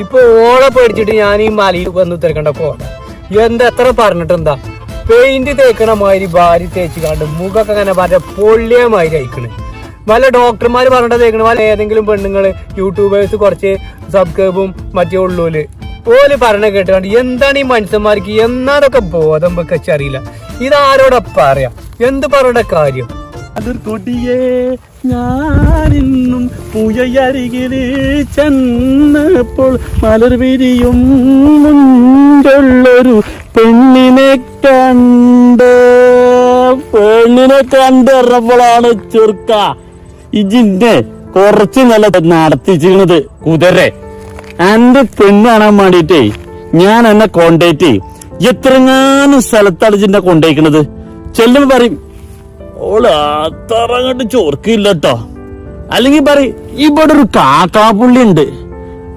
ഇപ്പൊ ഓളെ പേടിച്ചിട്ട് ഞാൻ ഈ മലയിൽ വന്ന് തിരക്കണ്ട പോകണ്ട എന്താ എത്ര പറഞ്ഞിട്ടെന്താ പെയിന്റ് തേക്കണ മാതിരി ഭാര്യ തേച്ച് കണ്ട് മുഖമൊക്കെ അങ്ങനെ മറ്റേ പൊള്ളിയ മാതിരി അയക്കണ് വല്ല ഡോക്ടർമാര് പറഞ്ഞിട്ട് തേക്കണ വല്ല ഏതെങ്കിലും പെണ്ണുങ്ങൾ യൂട്യൂബേഴ്സ് കുറച്ച് സബ്സ്ക്രൈബും മറ്റേ ഉള്ളൂൽ. ഓൽ പറഞ്ഞ കേട്ടുകൊണ്ട് എന്താണ് ഈ മനുഷ്യന്മാർക്ക് എന്നാതൊക്കെ ബോധം വെക്കറിയില്ല ഇതാരോടൊപ്പം അറിയാം. എന്ത് പറയേണ്ട കാര്യം? അതിർ കൊടിയേ. ഞാനിന്നും പുഴയരികിൽ ചെന്നപ്പോൾ മലർ വിരിയും പെണ്ണിനെ കണ്ട്. പെണ്ണിനെ കണ്ടിറപ്പോഴാണ് ചെറുക്ക ഇജിന്റെ കുറച്ച് നല്ല നടത്തിച്ചിരുന്നത് കുതിരെ. എന്റെ പെണ്ണ് കാണാൻ ഞാൻ എന്നെ കൊണ്ടേറ്റ് എത്രങ്ങാനും സ്ഥലത്താണ് ഇജിന്റെ കൊണ്ടേക്കണത് ചെല്ലുമ്പോ പറയും ഓൾ അത്ര കണ്ട് ചോർക്കില്ല കേട്ടോ അല്ലെങ്കിൽ പറ ഇവിടെ ഒരു കാക്കാപ്പുള്ളി ഉണ്ട്